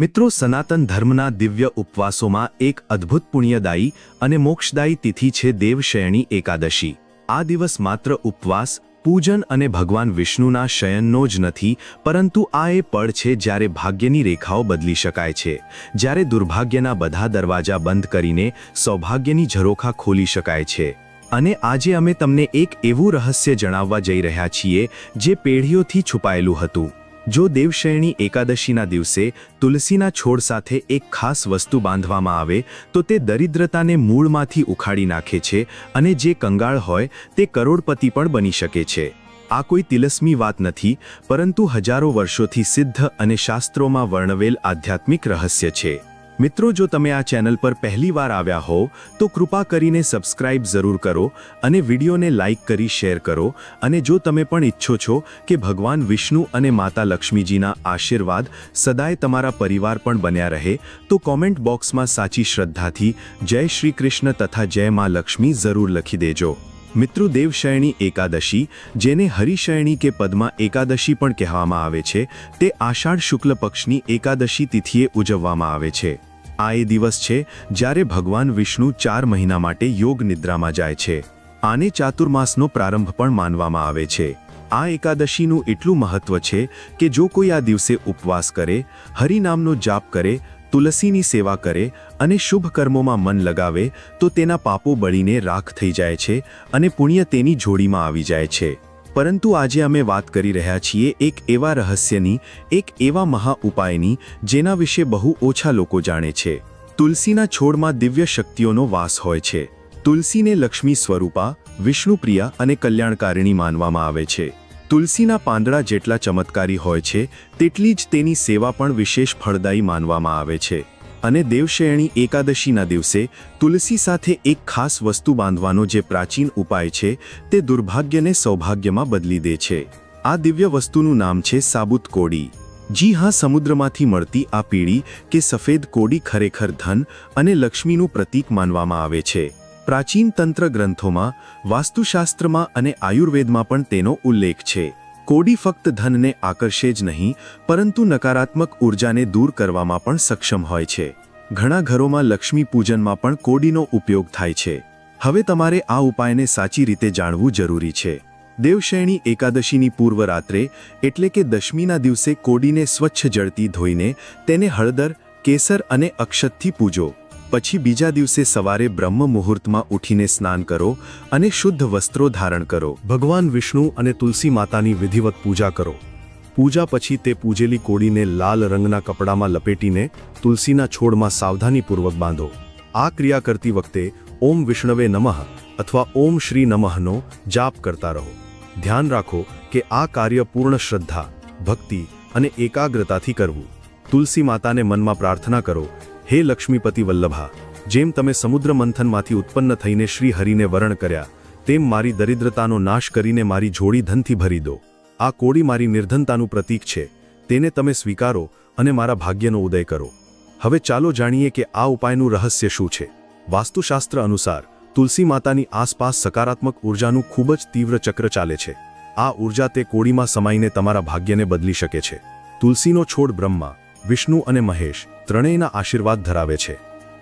મિત્રો, સનાતન ધર્મના દિવ્ય ઉપવાસોમાં એક અદ્ભુત પુણ્યદાયી અને મોક્ષદાયી તિથિ છે દેવશયણી એકાદશી. આ દિવસ માત્ર ઉપવાસ, પૂજન અને ભગવાન વિષ્ણુના શયનનો જ નથી, પરંતુ આ એ પળ છે જ્યારે ભાગ્યની રેખાઓ બદલી શકાય છે. જ્યારે દુર્ભાગ્યના બધા દરવાજા બંધ કરીને સૌભાગ્યની ઝરોખા ખોલી શકાય છે. અને આજે અમે તમને એક એવું રહસ્ય જણાવવા જઈ રહ્યા છીએ, જે પેઢીઓથી છુપાયેલું હતું. જો દેવશયણી એકાદશીના દિવસે તુલસીના છોડ સાથે એક ખાસ વસ્તુ બાંધવામાં આવે, તો તે દરિદ્રતાને મૂળમાંથી ઉખાડી નાખે છે અને જે કંગાળ હોય, તે કરોડપતિ પણ બની શકે છે. આ કોઈ તિલસ્મી વાત નથી, પરંતુ હજારો વર્ષોથી સિદ્ધ અને શાસ્ત્રોમાં વર્ણવેલ આધ્યાત્મિક રહસ્ય છે. મિત્રો, જો તમે આ ચેનલ પર પહેલીવાર આવ્યા હો, તો કૃપા કરીને સબસ્ક્રાઇબ જરૂર કરો અને વિડીયોને લાઇક કરી શેર કરો. અને જો તમે પણ ઈચ્છો છો કે ભગવાન વિષ્ણુ અને માતા લક્ષ્મીજીના આશીર્વાદ સદાય તમારા પરિવાર પણ બન્યા રહે, તો કોમેન્ટ બોક્સમાં સાચી શ્રદ્ધાથી જય શ્રી કૃષ્ણ તથા જય મા લક્ષ્મી જરૂર લખી દેજો. મિત્રો, દેવશયણી એકાદશી, જેને હરિશયણી કે પદ્મા એકાદશી પણ કહેવામાં આવે છે, તે આષાઢ શુક્લ પક્ષની એકાદશી તિથિએ ઉજવવામાં આવે છે. આ એ દિવસ છે જ્યારે ભગવાન વિષ્ણુ ચાર મહિના માટે યોગ નિદ્રામાં જાય છે. આને ચાતુર્માસનો પ્રારંભ પણ માનવામાં આવે છે. આ એકાદશીનું એટલું મહત્વ છે કે જો કોઈ આ દિવસે ઉપવાસ કરે, હરિનામનો જાપ કરે, તુલસીની સેવા કરે અને શુભ કર્મોમાં મન લગાવે, તો તેના પાપો બળીને રાખ થઈ જાય છે અને પુણ્ય તેની જોડીમાં આવી જાય છે. પરંતુ આજે અમે વાત કરી રહ્યા છીએ એક એવા રહસ્યની, એક એવા મહા ઉપાયની, જેના વિશે બહુ ઓછા લોકો જાણે છે. તુલસીના છોડમાં દિવ્ય શક્તિઓનો વાસ હોય છે. તુલસીને લક્ષ્મી સ્વરૂપા, વિષ્ણુપ્રિયા અને કલ્યાણકારિણી માનવામાં આવે છે. તુલસીના પાંદડા જેટલા ચમત્કારી હોય છે, તેટલી જ તેની સેવા પણ વિશેષ ફળદાયી માનવામાં આવે છે. અને દેવશયણી એકાદશીના દિવસે તુલસી સાથે એક ખાસ વસ્તુ બાંધવાનો જે પ્રાચીન ઉપાય છે તે દુર્ભાગ્યને સૌભાગ્યમાં બદલી દે છે. આ દિવ્ય વસ્તુનું નામ છે સાબુત કોડી. જી હા, સમુદ્રમાંથી મળતી આ પીળી કે સફેદ કોડી ખરેખર ધન અને લક્ષ્મીનું પ્રતીક માનવામાં આવે છે. પ્રાચીન તંત્ર ગ્રંથોમાં, વાસ્તુશાસ્ત્રમાં અને આયુર્વેદમાં પણ તેનો ઉલ્લેખ છે. કોડી ફક્ત ધનને આકર્ષે જ નહીં, પરંતુ નકારાત્મક ઉર્જાને દૂર કરવામાં પણ સક્ષમ હોય છે. ઘણા ઘરોમાં લક્ષ્મી પૂજનમાં પણ કોડીનો ઉપયોગ થાય છે. હવે તમારે આ ઉપાયને સાચી રીતે જાણવું જરૂરી છે. દેવશયણી એકાદશીની પૂર્વ રાત્રે, એટલે કે દશમીના દિવસે કોડીને સ્વચ્છ જળતી ધોઈને તેને હળદર, કેસર અને અક્ષતથી પૂજો. પછી બીજા દિવસે સવારે બ્રહ્મ મુહૂર્તમાં ઉઠીને સ્નાન કરો અને શુદ્ધ વસ્ત્રો ધારણ કરો. ભગવાન વિષ્ણુ અને તુલસી માતાની વિધિવત પૂજા કરો. પૂજા પછી તે પૂજેલી કોડીને લાલ રંગના કપડામાં લપેટીને તુલસીના છોડમાં સાવધાનીપૂર્વક બાંધો. આ ક્રિયા કરતી વખતે ઓમ વિષ્ણવે નમઃ અથવા ઓમ શ્રી નમઃનો જાપ કરતા રહો. ધ્યાન રાખો કે આ કાર્ય પૂર્ણ શ્રદ્ધા, ભક્તિ અને એકાગ્રતાથી કરવું. તુલસી માતાને મનમાં પ્રાર્થના કરો હે લક્ષ્મીપતિ વલ્લભા, જેમ તમે સમુદ્ર મંથનમાંથી ઉત્પન્ન થઈને શ્રી હરિને વરણ કર્યા, તેમ મારી દરિદ્રતાનો નાશ કરીને મારી જોડી ધનથી ભરી દો. આ કોડી મારી નિર્ધનતાનું પ્રતીક છે, તેને તમે સ્વીકારો અને મારા ભાગ્યનો ઉદય કરો. હવે ચાલો જાણીએ કે આ ઉપાયનું રહસ્ય શું છે. વાસ્તુશાસ્ત્ર અનુસાર, તુલસી માતાની આસપાસ સકારાત્મક ઉર્જાનું ખૂબ જ તીવ્ર ચક્ર ચાલે છે. આ ઊર્જા તે કોડીમાં સમાઈને તમારા ભાગ્યને બદલી શકે છે. તુલસીનો છોડ બ્રહ્મા, વિષ્ણુ અને મહેશ ત્રણેયના આશીર્વાદ ધરાવે છે.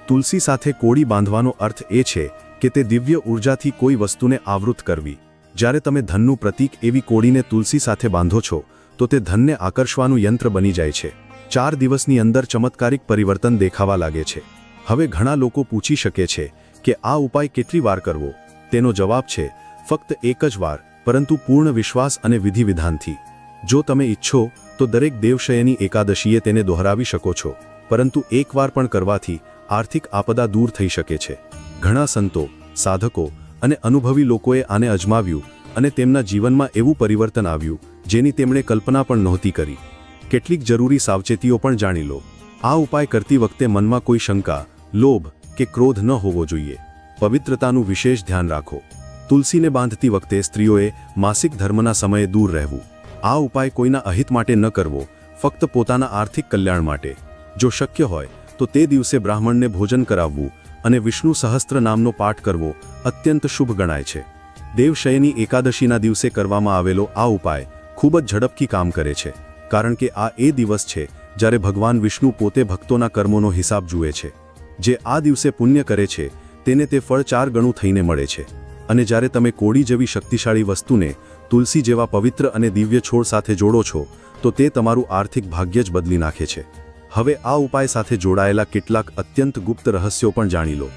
તુલસી સાથે કોડી બાંધવાનો અર્થ એ છે કે તે દિવ્ય ઉર્જાથી કોઈ વસ્તુને આવૃત કરવી. જ્યારે તમે ધનનું પ્રતીક એવી કોડીને તુલસી સાથે બાંધો છો, તો તે ધનને આકર્ષવાનું યંત્ર બની જાય છે. ચાર દિવસની અંદર ચમત્કારિક પરિવર્તન દેખાવા લાગે છે. હવે ઘણા લોકો પૂછી શકે છે કે આ ઉપાય કેટલી વાર કરવો? તેનો જવાબ છે, ફક્ત એક જ વાર, પરંતુ પૂર્ણ વિશ્વાસ અને વિધિવિધાનથી. જો તમે ઈચ્છો, તો દરેક દેવશયની એકાદશીએ તેને દોહરાવી શકો છો. પરંતુ એકવાર પણ કરવાથી આર્થિક આપદા દૂર થઈ શકે છે. ઘણા સંતો, સાધકો અને અનુભવી લોકોએ આને અજમાવ્યું અને તેમના જીવનમાં એવું પરિવર્તન આવ્યું, જેની તેમણે કલ્પના પણ નહોતી કરી. કેટલીક જરૂરી સાવચેતીઓ પણ જાણી લો. આ ઉપાય કરતી વખતે મનમાં કોઈ શંકા, લોભ કે ક્રોધ ન હોવો જોઈએ. પવિત્રતાનું વિશેષ ધ્યાન રાખો. તુલસીને બાંધતી વખતે સ્ત્રીઓએ માસિક ધર્મના સમયે દૂર રહેવું. આ ઉપાય કોઈના અહિત માટે ન કરવો, ફક્ત પોતાના આર્થિક કલ્યાણ માટે. જો શક્ય હોય, તો તે દિવસે બ્રાહ્મણને ભોજન કરાવવું અને વિષ્ણુ સહસ્ત્ર નામનો પાઠ કરવો અત્યંત શુભ ગણાય છે. દેવશયની એકાદશીના દિવસે કરવામાં આવેલો આ ઉપાય ખૂબ જ ઝડપથી કામ કરે છે, કારણ કે આ એ દિવસ છે જ્યારે ભગવાન વિષ્ણુ પોતે ભક્તોના કર્મોનો હિસાબ જુએ છે. જે આ દિવસે પુણ્ય કરે છે, તેને તે ફળ ચાર ગણું થઈને મળે છે. અને જ્યારે તમે કોડી જેવી શક્તિશાળી વસ્તુને તુલસી જેવા પવિત્ર અને દિવ્ય છોડ સાથે જોડો છો, તો તે તમારું આર્થિક ભાગ્ય જ બદલી નાખે છે. હવે આ ઉપાય સાથે જોડાયેલા કેટલાક અત્યંત ગુપ્ત રહસ્યો પણ જાણી લો.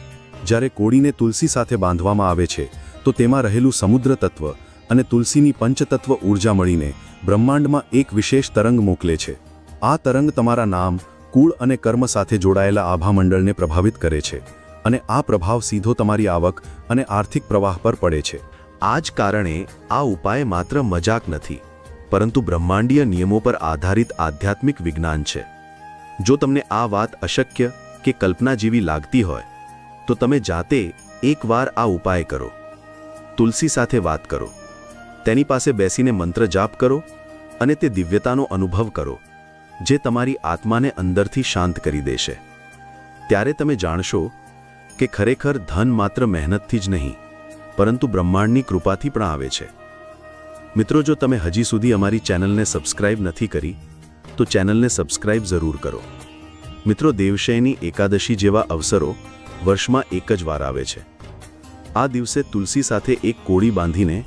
જ્યારે કોળીને તુલસી સાથે બાંધવામાં આવે છે, તો તેમાં રહેલું સમુદ્ર તત્વ અને તુલસીની પંચતત્વ ઊર્જા મળીને બ્રહ્માંડમાં એક વિશેષ તરંગ મોકલે છે. આ તરંગ તમારા નામ, કુળ અને કર્મ સાથે જોડાયેલા આભામંડળને પ્રભાવિત કરે છે અને આ પ્રભાવ સીધો તમારી આવક અને આર્થિક પ્રવાહ પર પડે છે. આ જ કારણે આ ઉપાય માત્ર મજાક નથી, પરંતુ બ્રહ્માંડીય નિયમો પર આધારિત આધ્યાત્મિક વિજ્ઞાન છે. જો તમને આ વાત અશક્ય કે કલ્પના જેવી લાગતી હોય, તો તમે જાતે એકવાર આ ઉપાય કરો. તુલસી સાથે વાત કરો. તેની પાસે બેસીને મંત્ર જાપ કરો અને તે દિવ્યતાનો અનુભવ કરો, જે તમારી આત્માને અંદરથી શાંત કરી દેશે. ત્યારે તમે જાણશો કે ખરેખર ધન માત્ર મહેનતથી જ નહીં, પરંતુ બ્રહ્માંડની કૃપાથી પણ આવે છે. મિત્રો, જો તમે હજી સુધી અમારી ચેનલને સબસ્ક્રાઇબ નથી કરી તો ચેનલને સબસ્ક્રાઇબ જરૂર કરો. મિત્રો, દેવશયની એકાદશી જેવા અવસરો વર્ષમાં એક જ વાર આવે છે. આ દિવસે તુલસી સાથે એક કોળી બાંધીને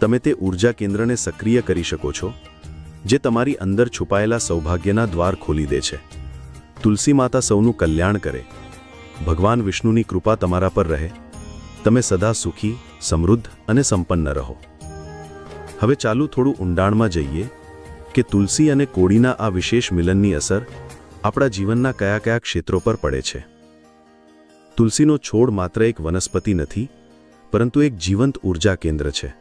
તમે તે ઊર્જા કેન્દ્રને સક્રિય કરી શકો છો, જે તમારી અંદર છુપાયેલા સૌભાગ્યના દ્વાર ખોલી દે છે. તુલસી માતા સૌનું કલ્યાણ કરે. ભગવાન વિષ્ણુની કૃપા તમારા પર રહે. તમે સદા સુખી, સમૃદ્ધ અને સંપન્ન રહો. હવે ચાલુ થોડું ઊંડાણમાં જઈએ. કે તુલસી અને કોડીના આ વિશેષ મિલનની અસર આપણા જીવનના કયા કયા ક્ષેત્રો પર પડે છે? તુલસીનો છોડ માત્ર એક વનસ્પતિ નથી, પરંતુ એક જીવંત ઊર્જા કેન્દ્ર છે.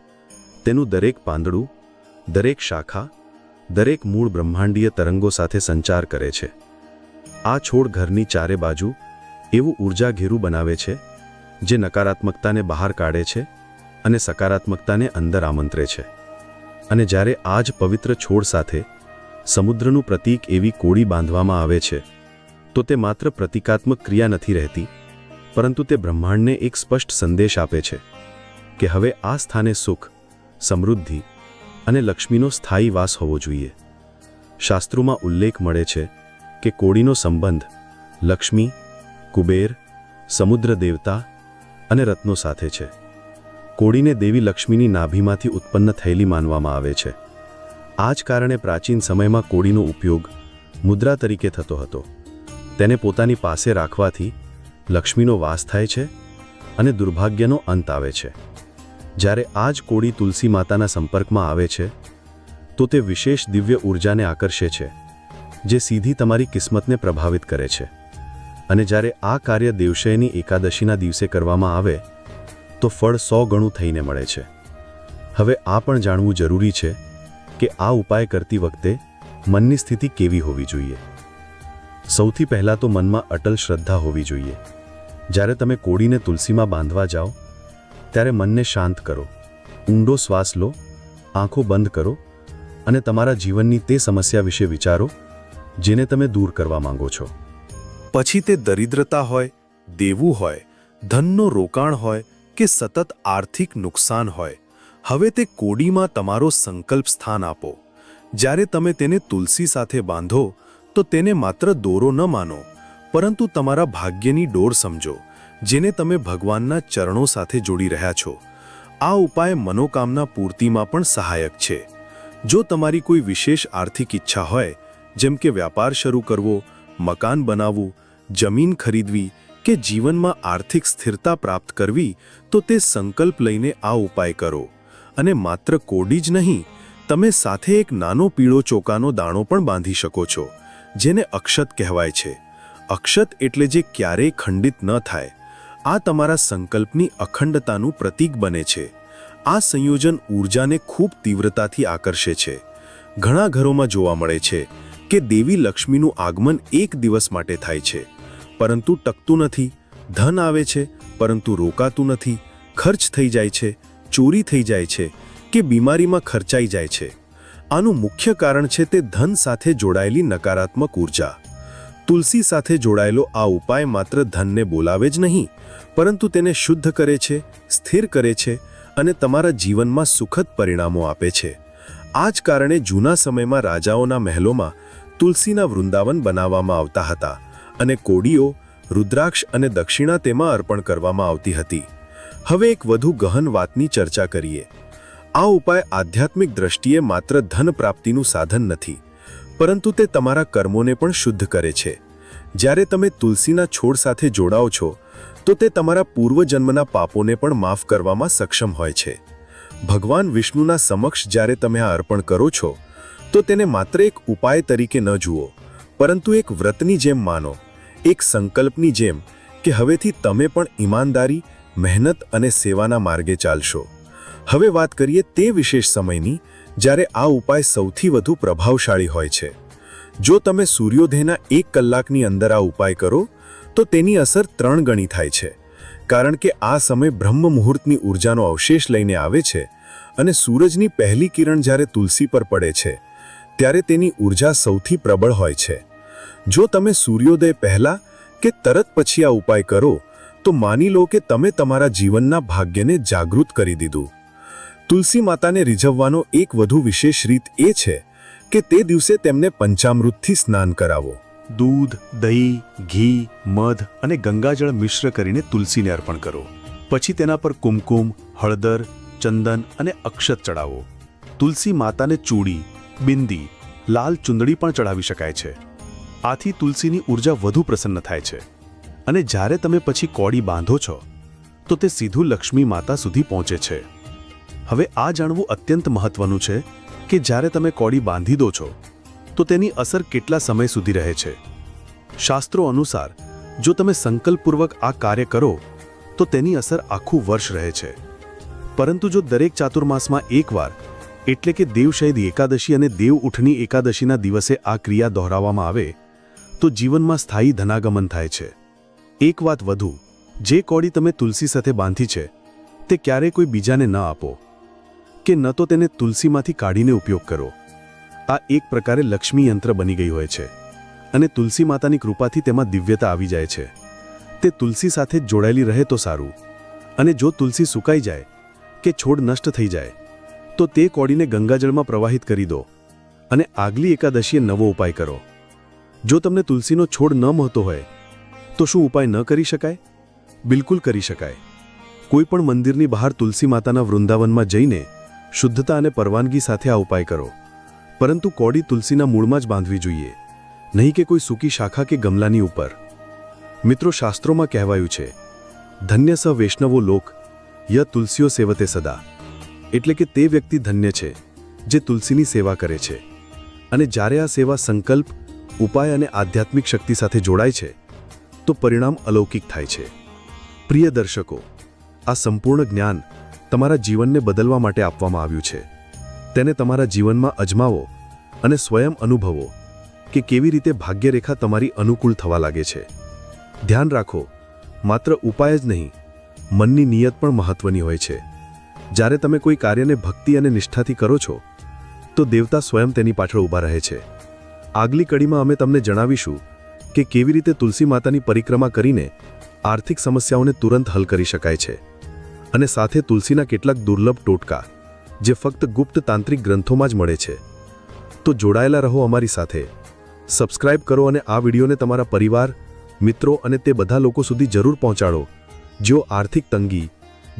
તેનું દરેક પાંદડું, દરેક શાખા, દરેક મૂળ બ્રહ્માંડીય તરંગો સાથે સંચાર કરે છે. આ છોડ ઘરની ચારે બાજુ એવું ઊર્જા ઘેરું બનાવે છે, જે નકારાત્મકતાને બહાર કાઢે છે અને સકારાત્મકતાને અંદર આમંત્રે છે. અને જ્યારે આ જ પવિત્ર છોડ સાથે સમુદ્રનું પ્રતીક એવી કોળી બાંધવામાં આવે છે, તો તે માત્ર પ્રતિકાત્મક ક્રિયા નથી રહેતી, પરંતુ તે બ્રહ્માંડને એક સ્પષ્ટ સંદેશ આપે છે કે હવે આ સ્થાને સુખ, સમૃદ્ધિ અને લક્ષ્મીનો સ્થાયી વાસ હોવો જોઈએ. શાસ્ત્રોમાં ઉલ્લેખ મળે છે કે કોળીનો સંબંધ લક્ષ્મી, કુબેર, સમુદ્ર દેવતા અને રત્નો સાથે છે. કોડીને દેવી લક્ષ્મીની નાભીમાંથી ઉત્પન્ન થયેલી માનવામાં આવે છે. આ જ કારણે પ્રાચીન સમયમાં કોળીનો ઉપયોગ મુદ્રા તરીકે થતો હતો. તેને પોતાની પાસે રાખવાથી લક્ષ્મીનો વાસ થાય છે અને દુર્ભાગ્યનો અંત આવે છે. જ્યારે આ જ કોડી તુલસી માતાના સંપર્કમાં આવે છે, તો તે વિશેષ દિવ્ય ઊર્જાને આકર્ષે છે, જે સીધી તમારી કિસ્મતને પ્રભાવિત કરે છે. અને જ્યારે આ કાર્ય દેવશયની એકાદશીના દિવસે કરવામાં આવે તો ફળ સો ગણું થઈને મળે છે. હવે આ પણ જાણવું જરૂરી છે કે આ ઉપાય કરતી વખતે મનની સ્થિતિ કેવી હોવી જોઈએ. સૌથી પહેલાં તો મનમાં અટલ શ્રદ્ધા હોવી જોઈએ. જ્યારે તમે કોડીને તુલસીમાં બાંધવા જાઓ, ત્યારે મનને શાંત કરો. ઊંડો શ્વાસ લો, આંખો બંધ કરો અને તમારા જીવનની તે સમસ્યા વિશે વિચારો, જેને તમે દૂર કરવા માંગો છો. પછી તે દરિદ્રતા હોય, દેવું હોય, ધનનો રોકાણ હોય કે સતત આર્થિક નુકસાન હોય, હવે તે કોડીમાં તમારો સંકલ્પ સ્થાન આપો. જ્યારે તમે તેને તુલસી સાથે બાંધો, તો તેને માત્ર દોરો ન માનો, પરંતુ તમારા ભાગ્યની ડોર સમજો, જેને તમે ભગવાનના ચરણો સાથે જોડી રહ્યા છો. આ ઉપાય મનોકામના પૂર્તિમાં પણ સહાયક છે. જો તમારી કોઈ વિશેષ આર્થિક ઈચ્છા હોય, જેમ કે વ્યાપાર શરૂ કરવો, મકાન બનાવવું, જમીન ખરીદવી કે જીવનમાં આર્થિક સ્થિરતા પ્રાપ્ત કરવી તો તે સંકલ્પ લઈને આ ઉપાય કરો. અને માત્ર કોડી જ નહીં, તમે સાથે એક નાનો પીળો ચોકાનો દાણો પણ બાંધી શકો છો, જેને અક્ષત કહેવાય છે. અક્ષત એટલે જે ક્યારેય ખંડિત ન થાય. આ તમારા સંકલ્પની અખંડતાનું પ્રતીક બને છે. આ સંયોજન ઊર્જાને ખૂબ તીવ્રતાથી આકર્ષે છે. ઘણા ઘરોમાં જોવા મળે છે કે દેવી લક્ષ્મીનું આગમન એક દિવસ માટે થાય છે. પરંતુ ટકતું નથી, ધન આવે છે, પરંતુ રોકાતું નથી, ખર્ચ થઈ જાય છે, ચોરી થઈ જાય છે કે બીમારીમાં ખર્ચાઈ જાય છે. આનું મુખ્ય કારણ છે તે ધન સાથે જોડાયેલી નકારાત્મક ઊર્જા. તુલસી સાથે જોડાયેલો આ ઉપાય માત્ર ધનને બોલાવે જ નહીં, પરંતુ તેને શુદ્ધ કરે છે, સ્થિર કરે છે અને તમારા જીવનમાં સુખદ પરિણામો આપે છે. આ જ કારણે જૂના સમયમાં રાજાઓના મહેલોમાં તુલસીના વૃંદાવન બનાવવામાં આવતા હતા. અને કોડીઓ રુદ્રાક્ષ અને દક્ષિણા તેમાં અર્પણ કરવામાં આવતી હતી. હવે એક વધુ ગહન વાતની ચર્ચા કરીએ. આ ઉપાય આધ્યાત્મિક દ્રષ્ટિએ માત્ર ધન પ્રાપ્તિનું સાધન નથી, પરંતુ તે તમારા કર્મોને પણ શુદ્ધ કરે છે. જ્યારે તમે તુલસીના છોડ સાથે જોડાઓ છો, તો તે તમારા પૂર્વજન્મના પાપોને પણ માફ કરવામાં સક્ષમ હોય છે. ભગવાન વિષ્ણુના સમક્ષ જ્યારે તમે આ અર્પણ કરો છો, તો તેને માત્ર એક ઉપાય તરીકે ન જુઓ, પરંતુ એક વ્રતની જેમ માનો. એક સંકલ્પની જેમ કે હવેથી તમે પણ ઈમાનદારી, મહેનત અને સેવાના માર્ગે ચાલશો. હવે વાત કરીએ તે વિશેષ સમયની, જ્યારે આ ઉપાય સૌથી વધુ પ્રભાવશાળી હોય છે. જો તમે સૂર્યોદયના એક કલાકની અંદર આ ઉપાય કરો, તો તેની અસર ત્રણ ગણી થાય છે. કારણ કે આ સમય બ્રહ્મ મુહૂર્તની ઊર્જાનો અવશેષ લઈને આવે છે અને સૂરજની પહેલી કિરણ જ્યારે તુલસી પર પડે છે, ત્યારે તેની ઊર્જા સૌથી પ્રબળ હોય છે. જો તમે સૂર્યોદય પહેલા કે તરત પછી આ ઉપાય કરો, તો માની લો કે તમે તમારા જીવનના ભાગ્યને જાગૃત કરી દીધું. તુલસી માતાને રીઝવવાનો એક વધુ વિશેષ રીત એ છે કે તે દિવસે તેમને પંચામૃતથી સ્નાન કરાવો. દૂધ, દહીં, ઘી, મધ અને ગંગાજળ મિશ્ર કરીને તુલસીને અર્પણ કરો. પછી તેના પર કુમકુમ, હળદર, ચંદન અને અક્ષત ચડાવો. તુલસી માતાને ચૂડી, બિંદી, લાલ ચુંદડી પણ ચડાવી શકાય છે. આથી તુલસીની ઊર્જા વધુ પ્રસન્ન થાય છે. અને જ્યારે તમે પછી કોડી બાંધો છો, તો તે સીધું લક્ષ્મી માતા સુધી પહોંચે છે. હવે આ જાણવું અત્યંત મહત્વનું છે કે જ્યારે તમે કોડી બાંધી દો છો, તો તેની અસર કેટલા સમય સુધી રહે છે. શાસ્ત્રો અનુસાર, જો તમે સંકલ્પપૂર્વક આ કાર્ય કરો, તો તેની અસર આખું વર્ષ રહે છે. પરંતુ જો દરેક ચાતુર્માસમાં એકવાર, એટલે કે દેવશહીદ એકાદશી અને દેવ ઉઠની એકાદશીના દિવસે આ ક્રિયા દોહરાવવામાં આવે તો જીવનમાં સ્થાયી ધનાગમન થાય છે. એક વાત વધુ, જે કોડી તમે તુલસી સાથે બાંધી છે, તે ક્યારેય કોઈ બીજાને ન આપો. કે ન તો તેને તુલસીમાંથી કાઢીને ઉપયોગ કરો. આ એક પ્રકારે લક્ષ્મી યંત્ર બની ગઈ હોય છે. અને તુલસી માતાની કૃપાથી તેમાં દિવ્યતા આવી જાય છે. તે તુલસી સાથે જોડાયેલી રહે તો સારું. અને જો તુલસી સુકાઈ જાય, કે છોડ નષ્ટ થઈ જાય, તો તે કોડીને ગંગાજળમાં પ્રવાહિત કરી દો. અને આગલી એકાદશીએ નવો ઉપાય કરો. જો તમને તુલસીનો છોડ ન મહતો હોય, તો શું ઉપાય ન કરી શકાય? બિલકુલ કરી શકાય. કોઈ પણ મંદિરની બહાર તુલસી માતાના વૃંદાવનમાં જઈને શુદ્ધતા અને પરવાનગી સાથે આ ઉપાય કરો. પરંતુ કોડી તુલસીના મૂળમાં જ બાંધવી જોઈએ. નહીં કે કોઈ સૂકી શાખા કે ગમલાની ઉપર. મિત્રો, શાસ્ત્રોમાં કહેવાયું છે, ધન્ય સ વૈષ્ણવો લોક, ય તુલસીઓ સેવતે સદા. એટલે કે તે વ્યક્તિ ધન્ય છે, જે તુલસીની સેવા કરે છે. અને જ્યારે આ સેવા સંકલ્પ ઉપાય અને આધ્યાત્મિક શક્તિ સાથે જોડાય છે, તો પરિણામ અલૌકિક થાય છે. પ્રિય દર્શકો, આ સંપૂર્ણ જ્ઞાન તમારા જીવનને બદલવા માટે આપવામાં આવ્યું છે. તેને તમારા જીવનમાં અજમાવો અને સ્વયં અનુભવો કે કેવી રીતે ભાગ્યરેખા તમારી અનુકૂળ થવા લાગે છે. ધ્યાન રાખો, માત્ર ઉપાય જ નહીં, મનની નિયત પણ મહત્વની હોય છે. જ્યારે તમે કોઈ કાર્યને ભક્તિ અને નિષ્ઠાથી કરો છો, તો દેવતા સ્વયં તેની પાછળ ઊભા રહે છે. આગલી કડીમાં અમે તમને જણાવીશું કે કેવી રીતે તુલસી માતાની પરિક્રમા કરીને આર્થિક સમસ્યાઓને તુરંત હલ કરી શકાય છે. અને સાથે તુલસીના કેટલાક દુર્લભ ટોટકા, જે ફક્ત ગુપ્ત તાંત્રિક ગ્રંથોમાં જ મળે છે. તો જોડાયેલા રહો અમારી સાથે. સબસ્ક્રાઇબ કરો અને આ વિડીયોને તમારા પરિવાર, મિત્રો અને તે બધા લોકો સુધી જરૂર પહોંચાડો, જેઓ આર્થિક તંગી,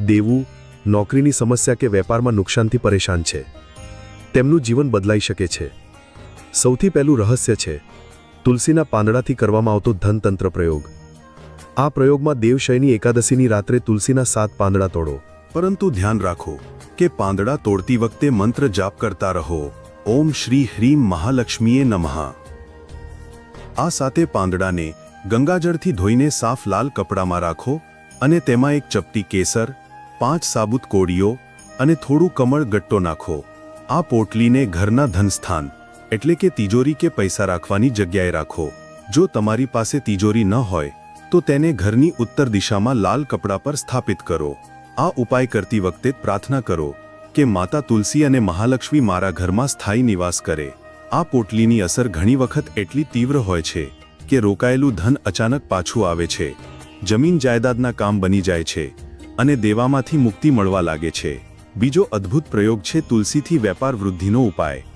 દેવું, નોકરીની સમસ્યા કે વેપારમાં નુકસાનથી પરેશાન છે. તેમનું જીવન બદલાઈ શકે છે. સૌથી પહેલું રહસ્ય છે, તુલસીના પાંદડાથી કરવામાં આવતો ધનતંત્ર પ્રયોગ. આ પ્રયોગમાં દેવશયની એકાદશીની રાત્રે તુલસીના સાત પાંદડા તોડો. પરંતુ ધ્યાન રાખો કે પાંદડા તોડતી વખતે મંત્ર જાપ કરતા રહો. ઓમ શ્રી હ્રીમ મહાલક્ષ્મીએ નમઃ. આ સાથે પાંદડાને ગંગાજળથી ધોઈને સાફ લાલ કપડામાં રાખો અને તેમાં એક ચપટી કેસર, પાંચ સાબુત કોળીઓ અને થોડું કમળ ગટ્ટો નાખો. આ પોટલીને ઘરના ધનસ્થાન એટલે કે તિજોરી કે પૈસા રાખવાની જગ્યાએ રાખો. જો તમારી પાસે તિજોરી ન હોય, તો તેને ઘરની ઉત્તર દિશામાં લાલ કપડા પર સ્થાપિત કરો. આ ઉપાય કરતી વખતે પ્રાર્થના કરો કે માતા તુલસી અને મહાલક્ષ્મી મારા ઘરમાં સ્થાયી નિવાસ કરે. આ પોટલીની અસર ઘણી વખત એટલી તીવ્ર હોય છે કે રોકાયેલું ધન અચાનક પાછું આવે છે. જમીન જાયદાદના કામ બની જાય છે અને દેવામાંથી મુક્તિ મળવા લાગે છે. બીજો અદ્ભુત પ્રયોગ છે તુલસીથી વેપાર વૃદ્ધિનો ઉપાય.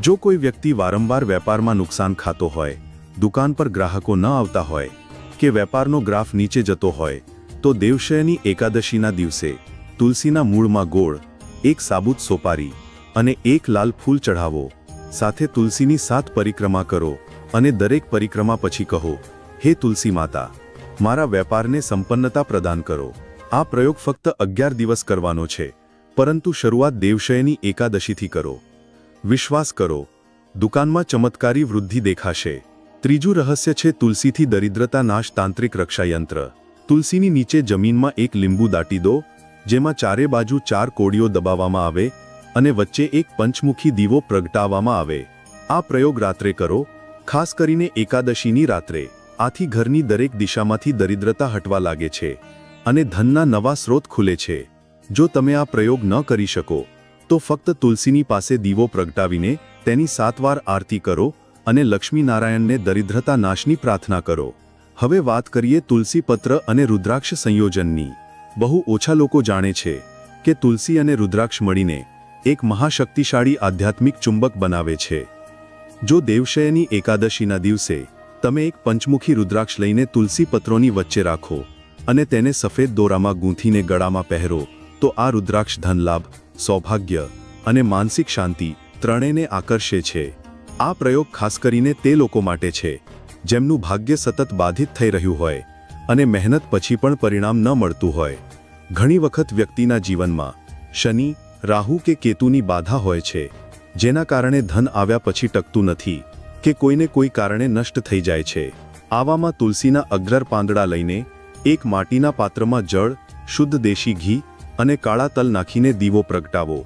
જો કોઈ વ્યક્તિ વારંવાર વેપારમાં નુકસાન ખાતો હોય, દુકાન પર ગ્રાહકો ન આવતા હોય કે વેપારનો ગ્રાફ નીચે જતો હોય, તો દેવશયની એકાદશીના દિવસે તુલસીના મૂળમાં ગોળ, એક સાબુત સોપારી અને એક લાલ ફૂલ ચઢાવો, સાથે તુલસીની સાત પરિક્રમા કરો અને દરેક પરિક્રમા પછી કહો, હે તુલસી માતા, મારા વેપારને સંપન્નતા પ્રદાન કરો. આ પ્રયોગ ફક્ત અગિયાર દિવસ કરવાનો છે, પરંતુ શરૂઆત દેવશયની એકાદશીથી કરો. વિશ્વાસ કરો. દુકાનમાં ચમત્કારી વૃદ્ધિ દેખાશે. ત્રીજું રહસ્ય છે તુલસીથી દરિદ્રતા નાશ તાંત્રિક રક્ષાયંત્ર. તુલસીની નીચે જમીનમાં એક લીંબુ દાટી દો, જેમાં ચારે બાજુ ચાર કોડીઓ દબાવવામાં આવે અને વચ્ચે એક પંચમુખી દીવો પ્રગટાવવામાં આવે. આ પ્રયોગ રાત્રે કરો, ખાસ કરીને એકાદશીની રાત્રે. આથી ઘરની દરેક દિશામાંથી દરિદ્રતા હટવા લાગે છે અને ધનના નવા સ્રોત ખુલે છે. જો તમે આ પ્રયોગ ન કરી શકો તો ફક્ત તુલસીની પાસે દીવો પ્રગટાવીને તેની સાતવાર આરતી કરો અને લક્ષ્મીનારાયણને દરિદ્રતા નાશની પ્રાર્થના કરો. હવે વાત કરીએ તુલસી પત્ર અને રુદ્રાક્ષ સંયોજનની. બહુ ઓછા લોકો જાણે છે કે તુલસી અને રુદ્રાક્ષ મળીને એક મહાશક્તિશાળી આધ્યાત્મિક ચુંબક બનાવે છે. જો દેવશયની એકાદશીના દિવસે તમે એક પંચમુખી રુદ્રાક્ષ લઈને તુલસી પત્રોની વચ્ચે રાખો અને તેને સફેદ દોરામાં ગૂંથીને ગળામાં પહેરો તો આ રુદ્રાક્ષ ધનલાભ, સૌભાગ્ય અને માનસિક શાંતિ ત્રણેયને આકર્ષે છે. આ પ્રયોગ ખાસ કરીને તે લોકો માટે છે, જેમનું ભાગ્ય સતત બાધિત થઈ રહ્યું હોય અને મહેનત પછી પણ પરિણામ ન મળતું હોય. ઘણી વખત વ્યક્તિના જીવનમાં શનિ, રાહુ કે કેતુની બાધા હોય છે, જેના કારણે ધન આવ્યા પછી ટકતું નથી કે કોઈને કોઈ કારણે નષ્ટ થઈ જાય છે. આવામાં તુલસીના અગ્રર પાંદડા લઈને એક માટીના પાત્રમાં જળ, શુદ્ધ દેશી ઘી અને કાળા તલ નાખીને દીવો પ્રગટાવો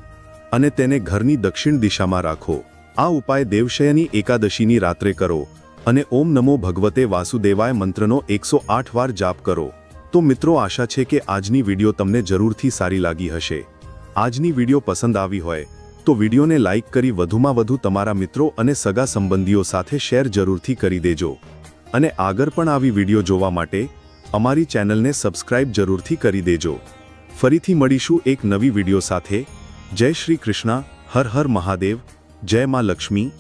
અને તેને ઘરની દક્ષિણ દિશામાં રાખો. આ ઉપાય દેવશયની એકાદશીની રાત્રે કરો અને ઓમ નમો ભગવતે વાસુદેવાય મંત્રનો એકસો વાર જાપ કરો. તો મિત્રો આશા છે કે આજની વીડિયો તમને જરૂરથી સારી લાગી હશે. આજની વીડિયો પસંદ આવી હોય તો વિડીયોને લાઇક કરી વધુમાં વધુ તમારા મિત્રો અને સગા સંબંધીઓ સાથે શેર જરૂરથી કરી દેજો. અને આગળ પણ આવી વીડિયો જોવા માટે અમારી ચેનલને સબસ્ક્રાઇબ જરૂરથી કરી દેજો. ફરીથી મળીશું એક નવી વીડિયો સાથે. જય શ્રી કૃષ્ણ, હર હર મહાદેવ, જય માં લક્ષ્મી.